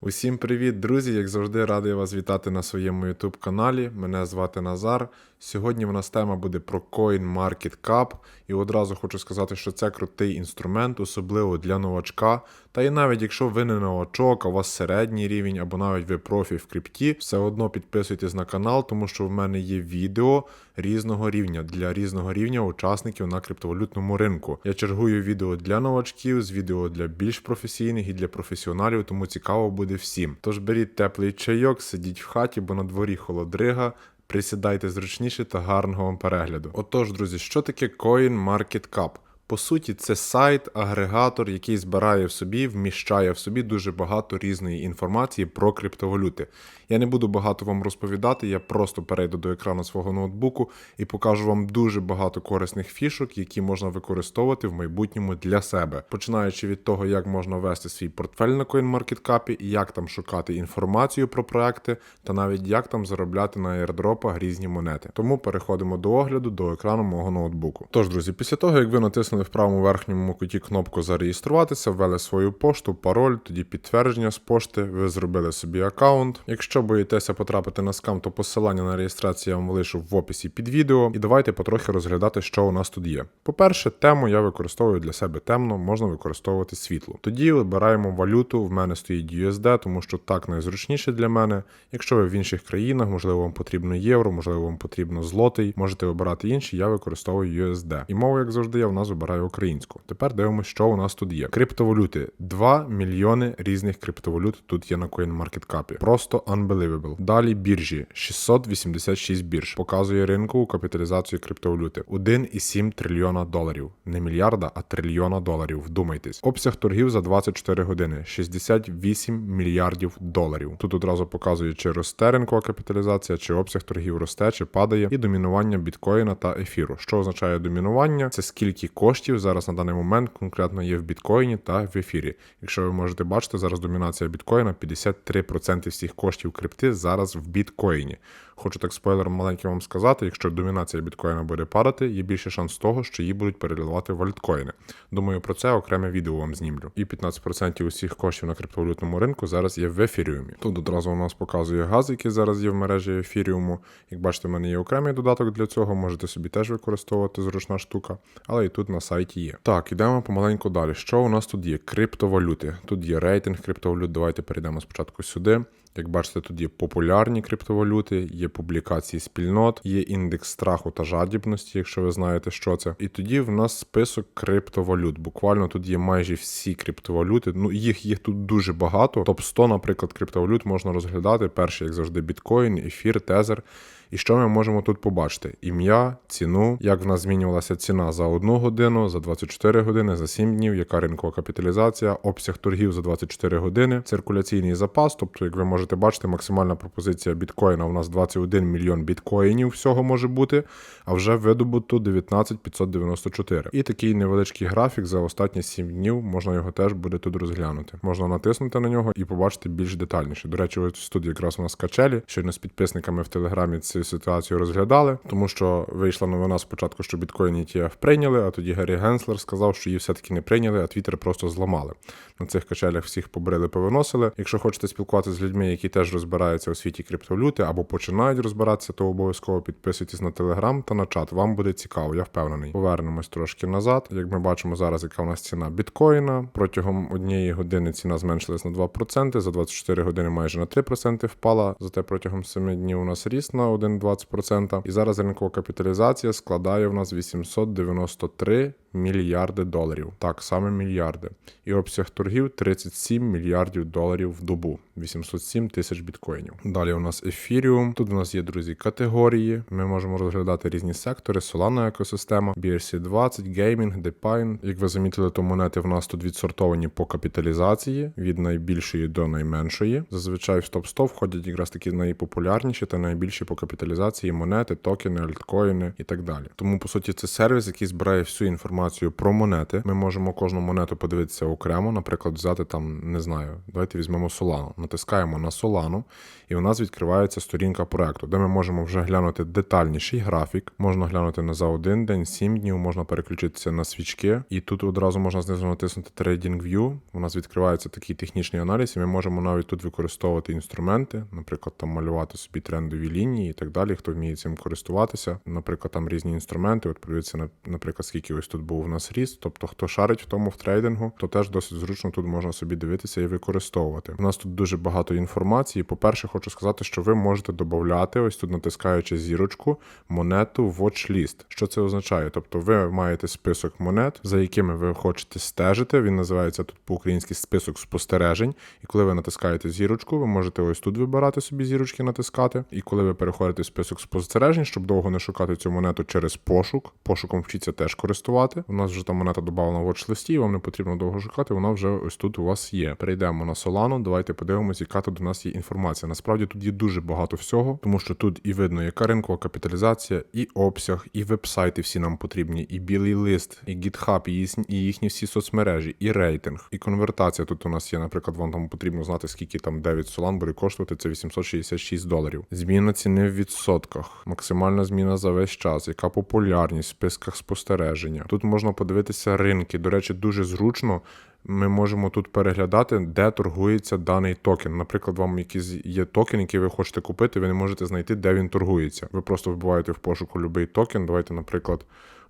Усім привіт, друзі! Як завжди, радий вас вітати на своєму YouTube каналі. Мене звати Назар. Сьогодні в нас тема буде про CoinMarketCap. І одразу хочу сказати, що це крутий інструмент, особливо для новачка. Та і навіть якщо ви не новачок, а у вас середній рівень, або навіть ви профі в крипті, все одно підписуйтесь на канал, тому що в мене є відео різного рівня для різного рівня учасників на криптовалютному ринку. Я чергую відео для новачків, з відео для більш професійних і для професіоналів, тому цікаво буде всім. Тож беріть теплий чайок, сидіть в хаті, бо на дворі холодрига. Присідайте зручніше та гарного вам перегляду. Отож, друзі, що таке CoinMarketCap? По суті, це сайт, агрегатор, який збирає в собі, вміщає в собі дуже багато різної інформації про криптовалюти. Я не буду багато вам розповідати, я просто перейду до екрану свого ноутбуку і покажу вам дуже багато корисних фішок, які можна використовувати в майбутньому для себе, починаючи від того, як можна вести свій портфель на CoinMarketCap, як там шукати інформацію про проекти, та навіть як там заробляти на airdropах різні монети. Тому переходимо до огляду до екрану мого ноутбуку. Тож, друзі, після того як ви натиснули в правому верхньому куті кнопку зареєструватися, ввели свою пошту, пароль, тоді підтвердження з пошти, ви зробили собі аккаунт. Якщо боїтеся потрапити на скам, то посилання на реєстрацію я вам лишу в описі під відео. І давайте потрохи розглядати, що у нас тут є. По-перше, тему я використовую для себе темно, можна використовувати світло. Тоді вибираємо валюту. В мене стоїть USD, тому що так найзручніше для мене. Якщо ви в інших країнах, можливо, вам потрібно євро, можливо, вам потрібно злотий, можете вибирати інші, я використовую USD. І мову, як завжди, я в нас вибираю українську. Тепер дивимося, що у нас тут є. Криптовалюти. 2 мільйони різних криптовалют тут є на CoinMarketCap. Просто unbelievable. Далі біржі 686 бірж. Показує ринкову капіталізацію криптовалюти 1,7 трильйона доларів. Не мільярда, а трильйона доларів. Вдумайтесь. Обсяг торгів за 24 години 68 мільярдів доларів. Тут одразу показує, чи росте ринкова капіталізація, чи обсяг торгів росте, чи падає, і домінування біткоїна та ефіру. Що означає домінування? Це скільки коштів зараз на даний момент конкретно є в біткоїні та в ефірі. Якщо ви можете бачити, зараз домінація біткоїна 53% всіх коштів крипти зараз в біткоїні. Хочу так спойлером маленьким вам сказати, якщо домінація біткоїна буде падати, є більше шанс того, що її будуть переливати в альткоїни. Думаю, про це окреме відео вам знімлю. І 15% усіх коштів на криптовалютному ринку зараз є в ефіріумі. Тут одразу у нас показує газ, який зараз є в мережі ефіріуму. Як бачите, в мене є окремий додаток для цього, можете собі теж використовувати зручна штука, але і тут на сайті є. Так, ідемо помаленьку далі. Що у нас тут є? Криптовалюти. Тут є рейтинг криптовалют. Давайте перейдемо спочатку сюди. Як бачите, тут є популярні криптовалюти, є публікації спільнот, є індекс страху та жадібності, якщо ви знаєте, що це. І тоді в нас список криптовалют. Буквально тут є майже всі криптовалюти. Ну їх їх тут дуже багато. Топ 100, наприклад, криптовалют можна розглядати. Перший, як завжди, біткоін, ефір, тезер. І що ми можемо тут побачити? Ім'я, ціну, як в нас змінювалася ціна за одну годину, за 24 години, за 7 днів, яка ринкова капіталізація, обсяг торгів за 24 години, циркуляційний запас. Тобто, як ви можете бачити, максимальна пропозиція біткоїна у нас 21 мільйон біткоїнів всього може бути, а вже видобуто 19 594. І такий невеличкий графік за останні 7 днів, можна його теж буде тут розглянути. Можна натиснути на нього і побачити більш детальніше. До речі, ось тут якраз у нас качелі, щойно з підписниками в телеграмі цю ситуацію розглядали, тому що вийшла новина спочатку, що біткоін ETF прийняли, а тоді Гаррі Генслер сказав, що її все-таки не прийняли, а Твіттер просто зламали. На цих качелях всіх побрили, повиносили. Якщо хочете спілкуватися з людьми, які теж розбираються у світі криптовалюти або починають розбиратися, то обов'язково підписуйтесь на телеграм та на чат. Вам буде цікаво, я впевнений. Повернемось трошки назад. Як ми бачимо зараз, яка у нас ціна біткоїна. Протягом однієї години ціна зменшилась на 2%, за 24 години майже на 3% впала. Зате протягом 7 днів у нас ріст на 1,20%. І зараз ринкова капіталізація складає в нас 893 мільярди доларів. Так, саме мільярди. І обсяг торгів 37 мільярдів доларів в добу, 807 тисяч біткоїнів. Далі у нас ефіріум. Тут у нас є, друзі, категорії. Ми можемо розглядати різні сектори, Solana екосистема, BRC20, геймінг, Depine. Як ви замітили, то монети в нас тут відсортовані по капіталізації від найбільшої до найменшої. Зазвичай в топ-100 входять якраз такі найпопулярніші та найбільші по капіталізації монети, токени, альткоїни і так далі. Тому, по суті, це сервіс, який збирає всю інформацію інформацію про монети. Ми можемо кожну монету подивитися окремо, наприклад, взяти там, не знаю, давайте візьмемо Solano. Натискаємо на Solano, і у нас відкривається сторінка проекту, де ми можемо вже глянути детальніший графік. Можна глянути на за один день, сім днів, можна переключитися на свічки, і тут одразу можна знизу натиснути TradingView. У нас відкривається такий технічний аналіз, і ми можемо навіть тут використовувати інструменти, наприклад, там малювати собі трендові лінії і так далі. Хто вміє цим користуватися, наприклад, там різні інструменти. От подивіться, наприклад, скільки ось тут був у нас ріст. Тобто, хто шарить в тому в трейдингу, то теж досить зручно тут можна собі дивитися і використовувати. У нас тут дуже багато інформації. По-перше, хочу сказати, що ви можете додати, ось тут натискаючи зірочку, монету в watchlist. Що це означає? Тобто, ви маєте список монет, за якими ви хочете стежити. Він називається тут по-українськи список спостережень. І коли ви натискаєте зірочку, ви можете ось тут вибирати собі зірочки, натискати. І коли ви переходите в список спостережень, щоб довго не шукати цю монету через пошук, пошуком вчиться теж користувати. У нас вже та монета додана в watchlist, і вам не потрібно довго шукати. Вона вже ось тут у вас є. Перейдемо на Solano. Давайте подивимося, яка тут у нас є інформація. Насправді тут є дуже багато всього, тому що тут і видно, яка ринкова капіталізація, і обсяг, і вебсайти всі нам потрібні, і білий лист, і GitHub, і їхні, всі соцмережі, і рейтинг, і конвертація. Тут у нас є, наприклад, вам там потрібно знати, скільки там 9 Solana буде коштувати. Це 866 доларів. Зміна ціни в відсотках, максимальна зміна за весь час, яка популярність в списках спостереження. Тут можна подивитися ринки. До речі, дуже зручно. Ми можемо тут переглядати, де торгується даний токен. Наприклад, вам якийсь є токен, який ви хочете купити, ви не можете знайти, де він торгується. Ви просто вбиваєте в пошуку будь-який токен. Давайте, наприклад,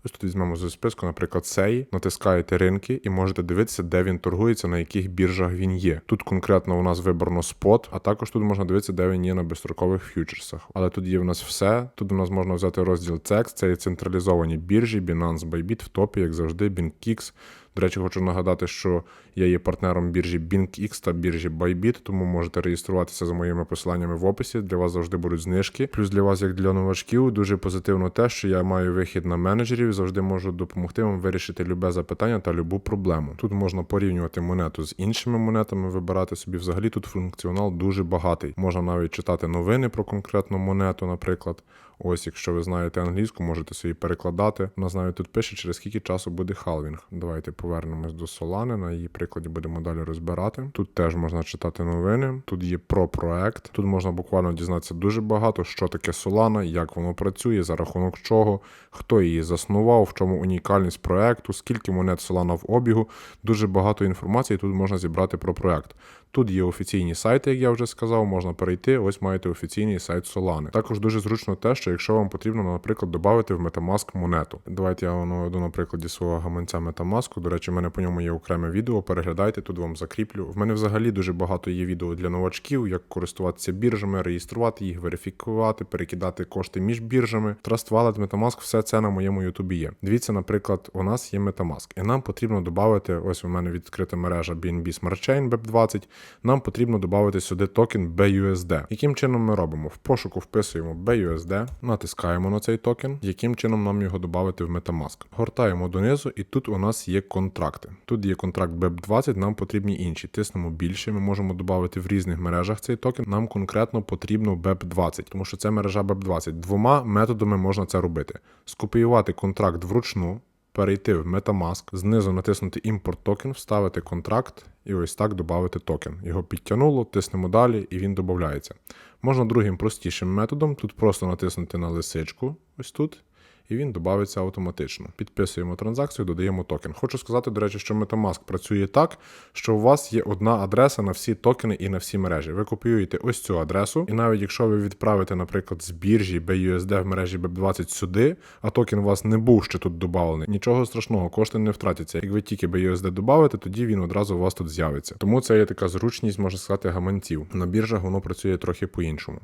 ось тут візьмемо зі списку, наприклад, цей, натискаєте ринки і можете дивитися, де він торгується, на яких біржах він є. Тут конкретно у нас вибрано спот, а також тут можна дивитися, де він є на безстрокових фьючерсах. Але тут є в нас все. Тут у нас можна взяти розділ текст, це є централізовані біржі, Binance Bybit в топі, як завжди, BingX. До речі, хочу нагадати, що я є партнером біржі BingX та біржі Bybit, тому можете реєструватися за моїми посиланнями в описі. Для вас завжди будуть знижки. Плюс для вас, як для новачків, дуже позитивно те, що я маю вихід на менеджерів, завжди можу допомогти вам вирішити любе запитання та любу проблему. Тут можна порівнювати монету з іншими монетами, вибирати собі. Взагалі тут функціонал дуже багатий. Можна навіть читати новини про конкретну монету, наприклад. Ось, якщо ви знаєте англійську, можете собі перекладати. У нас навіть тут пише, через скільки часу буде халвінг. Давайте повернемось до Solana, на її прикладі будемо далі розбирати. Тут теж можна читати новини. Тут є про проект. Тут можна буквально дізнатися дуже багато, що таке Solana, як воно працює, за рахунок чого, хто її заснував, в чому унікальність проекту, скільки монет Solana в обігу. Дуже багато інформації тут можна зібрати про проект. Тут є офіційні сайти, як я вже сказав, можна перейти. Ось маєте офіційний сайт Solana. Також дуже зручно те, що якщо вам потрібно, наприклад, додати в Metamask монету. Давайте я наведу на прикладі свого гаманця Metamask. До речі, в мене по ньому є окреме відео. Переглядайте, тут вам закріплю. В мене взагалі дуже багато є відео для новачків, як користуватися біржами, реєструвати їх, верифікувати, перекидати кошти між біржами. Trust Wallet, Metamask, все це на моєму ютубі є. Дивіться, наприклад, у нас є Metamask, і нам потрібно додати. Ось у мене відкрита мережа BNB Smart Chain BEP20. Нам потрібно додати сюди токен BUSD. Яким чином ми робимо? В пошуку вписуємо BUSD, натискаємо на цей токен, яким чином нам його додати в Metamask. Гортаємо донизу, і тут у нас є контракти. Тут є контракт BEP20, нам потрібні інші. Тиснемо більше, ми можемо додати в різних мережах цей токен. Нам конкретно потрібно BEP20, тому що це мережа BEP20. Двома методами можна це робити: скопіювати контракт вручну. Перейти в Metamask, знизу натиснути імпорт токен, вставити контракт і ось так додати токен. Його підтягнуло, тиснемо далі і він додається. Можна другим простішим методом, тут просто натиснути на лисичку, ось тут, і він додається автоматично. Підписуємо транзакцію, додаємо токен. Хочу сказати, до речі, що Metamask працює так, що у вас є одна адреса на всі токени і на всі мережі. Ви копіюєте ось цю адресу, і навіть якщо ви відправите, наприклад, з біржі BUSD в мережі BEP20 сюди, а токен у вас не був ще тут додавлений, нічого страшного, кошти не втратяться. Як ви тільки BUSD додавите, тоді він одразу у вас тут з'явиться. Тому це є така зручність, можна сказати, гаманців. На біржах воно працює трохи по-іншому.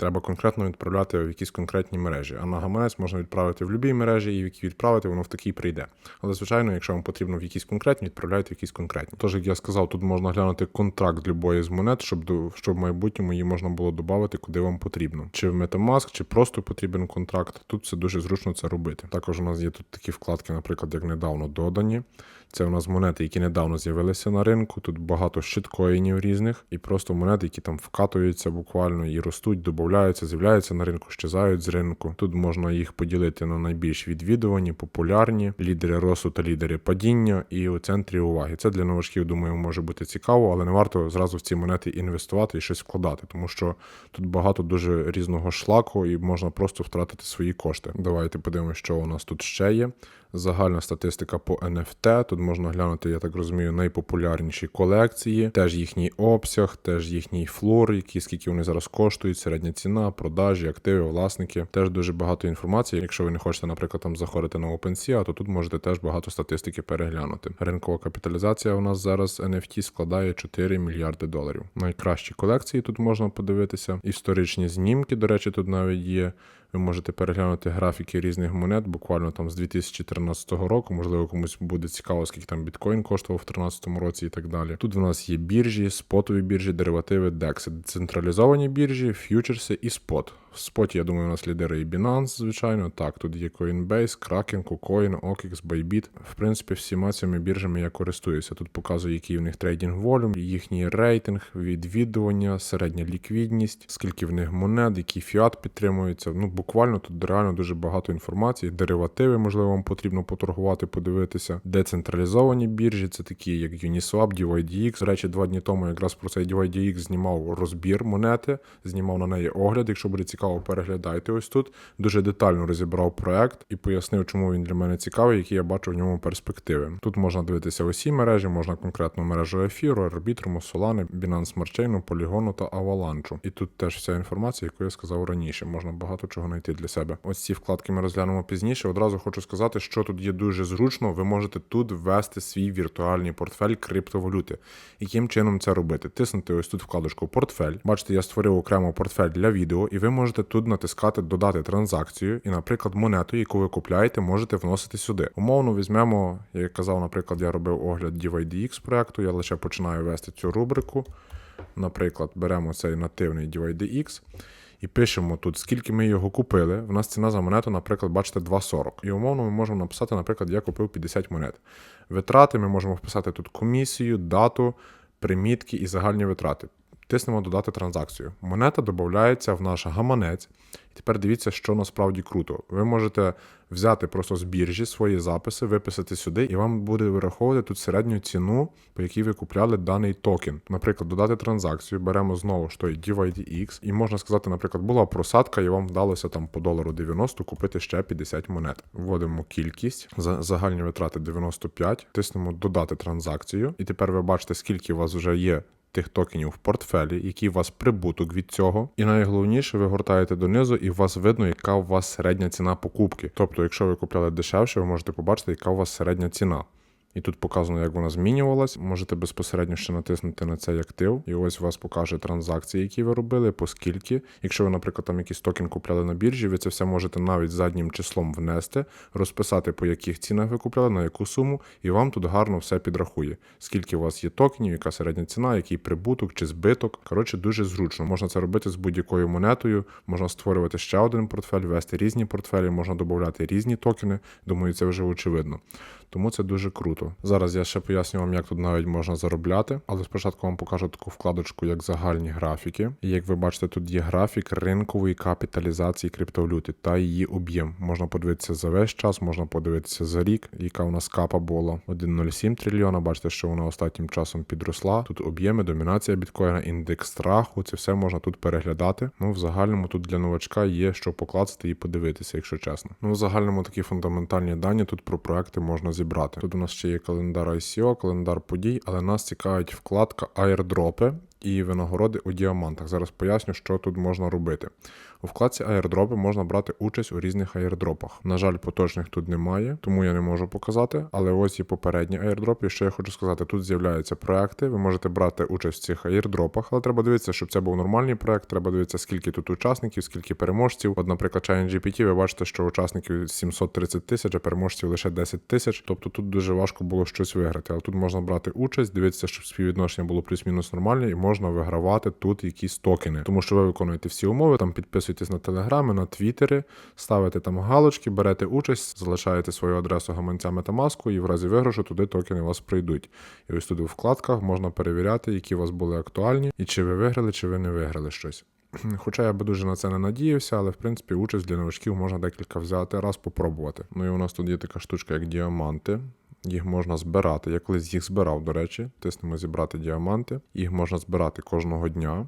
Треба конкретно відправляти в якісь конкретні мережі. А на гаманець можна відправити в будь-якій мережі, і в якій відправити, воно в такій прийде. Але, звичайно, якщо вам потрібно в якісь конкретні, відправляйте в якісь конкретні. Тож, як я сказав, тут можна глянути контракт любої з монет, щоб до- щоб в майбутньому її можна було додати, куди вам потрібно. Чи в Metamask, чи просто потрібен контракт. Тут це дуже зручно це робити. Також у нас є тут такі вкладки, наприклад, як недавно додані. Це у нас монети, які недавно з'явилися на ринку. Тут багато щиткоїнів різних, і просто монети, які там вкатуються буквально і ростуть, додаються, з'являються на ринку, щезають з ринку. Тут можна їх поділити на найбільш відвідувані, популярні, лідери росту та лідери падіння, і у центрі уваги. Це для новачків, думаю, може бути цікаво, але не варто зразу в ці монети інвестувати і щось вкладати, тому що тут багато дуже різного шлаку і можна просто втратити свої кошти. Давайте подивимося, що у нас тут ще є. Загальна статистика по NFT. Тут можна глянути, я так розумію, найпопулярніші колекції, теж їхній обсяг, теж їхній флор, які скільки вони зараз коштують, середня ціна, продажі, активи, власники. Теж дуже багато інформації. Якщо ви не хочете, наприклад, там заходити на OpenSea, то тут можете теж багато статистики переглянути. Ринкова капіталізація у нас зараз NFT складає 4 мільярди доларів. Найкращі колекції тут можна подивитися. Історичні знімки, до речі, тут навіть є. Ви можете переглянути графіки різних монет, буквально там з 2014 року. Можливо, комусь буде цікаво, скільки там біткоін коштував в 2013 році і так далі. Тут в нас є біржі, спотові біржі, деривативи, декси, децентралізовані біржі, ф'ючерси і спот. В споті, я думаю, у нас лідери і Binance, звичайно. Так, тут є Coinbase, Kraken, KuCoin, OKX, Bybit. В принципі, всіма цими біржами я користуюся. Тут показую, який в них трейдинг волюм, їхній рейтинг, відвідування, середня ліквідність, скільки в них монет, який фіат підтримується. Ну, буквально тут реально дуже багато інформації. Деривативи, можливо, вам потрібно поторгувати, подивитися. Децентралізовані біржі, це такі, як Uniswap, DYDX. До речі, два дні тому якраз про цей DYDX знімав розбір монети, знімав на неї огляд. Якщо буде цікаво, переглядайте ось тут. Дуже детально розібрав проект і пояснив, чому він для мене цікавий, які я бачу в ньому перспективи. Тут можна дивитися усі мережі, можна конкретно мережу ефіру, арбітруму, Solana, Binance Smart Chain, Polygon та Avalanche. І тут теж вся інформація, яку я сказав раніше. Можна багато чого знайти для себе. Ось ці вкладки ми розглянемо пізніше. Одразу хочу сказати, що тут є дуже зручно. Ви можете тут ввести свій віртуальний портфель криптовалюти. Яким чином це робити? Тиснути ось тут вкладочку портфель. Бачите, я створив окремо портфель для відео, і ви можете тут натискати додати транзакцію, і, наприклад, монету, яку ви купляєте, можете вносити сюди. Умовно візьмемо, як я казав, наприклад, я робив огляд DYDX проекту, я лише починаю вести цю рубрику. Наприклад, беремо цей нативний DYDX і пишемо тут, скільки ми його купили. В нас ціна за монету, наприклад, бачите, 2,40. І умовно ми можемо написати, наприклад, я купив 50 монет. Витрати ми можемо вписати тут комісію, дату, примітки і загальні витрати. Тиснемо додати транзакцію. Монета додається в наш гаманець. І тепер дивіться, що насправді круто. Ви можете взяти просто з біржі свої записи, виписати сюди, і вам буде вираховувати тут середню ціну, по якій ви купляли даний токен. Наприклад, додати транзакцію, беремо знову ж той DYDX, і можна сказати, наприклад, була просадка, і вам вдалося там по долару 90 купити ще 50 монет. Вводимо кількість, за загальні витрати 95, тиснемо додати транзакцію, і тепер ви бачите, скільки у вас вже є тих токенів в портфелі, який у вас прибуток від цього. І найголовніше, ви гортаєте донизу, і у вас видно, яка у вас середня ціна покупки. Тобто, якщо ви купляли дешевше, ви можете побачити, яка у вас середня ціна. І тут показано, як вона змінювалась. Можете безпосередньо ще натиснути на цей актив, і ось вас покаже транзакції, які ви робили, по скільки. Якщо ви, наприклад, там якийсь токен купляли на біржі, ви це все можете навіть заднім числом внести, розписати, по яких цінах ви купляли, на яку суму, і вам тут гарно все підрахує. Скільки у вас є токенів, яка середня ціна, який прибуток чи збиток. Коротше, дуже зручно. Можна це робити з будь-якою монетою, можна створювати ще один портфель, вести різні портфелі, можна додати різні токени. Думаю, це вже очевидно. Тому це дуже круто. Зараз я ще поясню вам, як тут навіть можна заробляти, але спочатку вам покажу таку вкладочку, як загальні графіки. І як ви бачите, тут є графік ринкової капіталізації криптовалюти та її об'єм. Можна подивитися за весь час, можна подивитися за рік, яка у нас капа була 1,07 трильйона. Бачите, що вона останнім часом підросла. Тут об'єми, домінація біткоїна, індекс страху. Це все можна тут переглядати. Ну, в загальному тут для новачка є що покласти і подивитися, якщо чесно. Ну, в загальному такі фундаментальні дані тут про проекти можна зібрати. Тут у нас ще є календар ICO, календар подій, але нас цікавить вкладка airdropи і винагороди у діамантах. Зараз поясню, що тут можна робити. У вкладці airdropи можна брати участь у різних airdropах. На жаль, поточних тут немає, тому я не можу показати. Але ось і попередні airdropи. І що я хочу сказати, тут з'являються проекти. Ви можете брати участь в цих airdropах, але треба дивитися, щоб це був нормальний проект. Треба дивитися, скільки тут учасників, скільки переможців. От, наприклад, ChatGPT, ви бачите, що учасників 730 тисяч, а переможців лише 10 тисяч. Тобто тут дуже важко було щось виграти. Але тут можна брати участь, дивитися, щоб співвідношення було плюс-мінус нормальне, і можна вигравати тут якісь токени, тому що ви виконуєте всі умови, там підписуєтесь на телеграми, на твіттери, ставите там галочки, берете участь, залишаєте свою адресу гаманця Metamask, і в разі виграшу туди токени у вас прийдуть. І ось тут у вкладках можна перевіряти, які у вас були актуальні, і чи ви виграли, чи ви не виграли щось. Хоча я би дуже на це не надіявся, але в принципі участь для новачків можна декілька взяти раз попробувати. Ну і у нас тут є така штучка, як діаманти. Їх можна збирати. Я колись їх збирав, до речі, тиснемо зібрати діаманти. Їх можна збирати кожного дня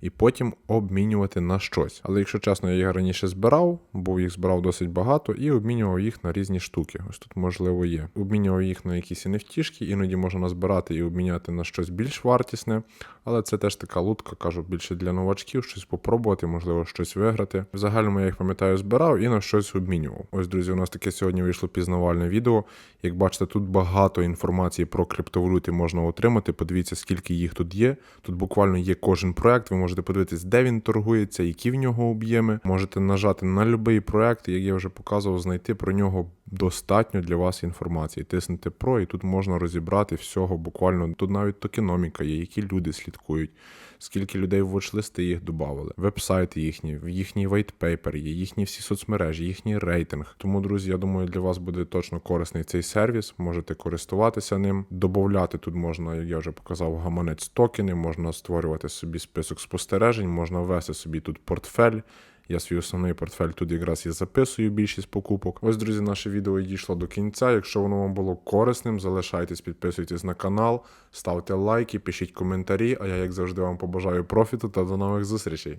і потім обмінювати на щось. Але якщо чесно, я їх раніше збирав, бо їх збирав досить багато, і обмінював їх на різні штуки. Ось тут можливо є. Обмінював їх на якісь NFT-шки, іноді можна збирати і обміняти на щось більш вартісне. Але це теж така лутка, кажу, більше для новачків, щось попробувати, можливо, щось виграти. В загальному я їх пам'ятаю, збирав і на щось обмінював. Ось, друзі, у нас таке сьогодні вийшло пізнавальне відео. Як бачите, тут багато інформації про криптовалюти можна отримати. Подивіться, скільки їх тут є. Тут буквально є кожен проект. Ви можете подивитись, де він торгується, які в нього об'єми. Можете нажати на будь-який проект, як я вже показував, знайти про нього достатньо для вас інформації. Тиснете про, і тут можна розібрати всього буквально. Тут навіть токеноміка є, які люди слідкують, скільки людей в watch-листи їх додавали, вебсайти їхні, їхній вайтпейпер є, їхні всі соцмережі, їхній рейтинг. Тому, друзі, я думаю, для вас буде точно корисний цей сервіс. Можете користуватися ним. Добавляти тут можна, як я вже показав, гаманець токени, можна створювати собі список спостережень, можна ввести собі тут портфель. Я свій основний портфель тут якраз і записую більшість покупок. Ось, друзі, наше відео дійшло до кінця. Якщо воно вам було корисним, залишайтесь, підписуйтесь на канал, ставте лайки, пишіть коментарі. А я, як завжди, вам побажаю профіту та до нових зустрічей.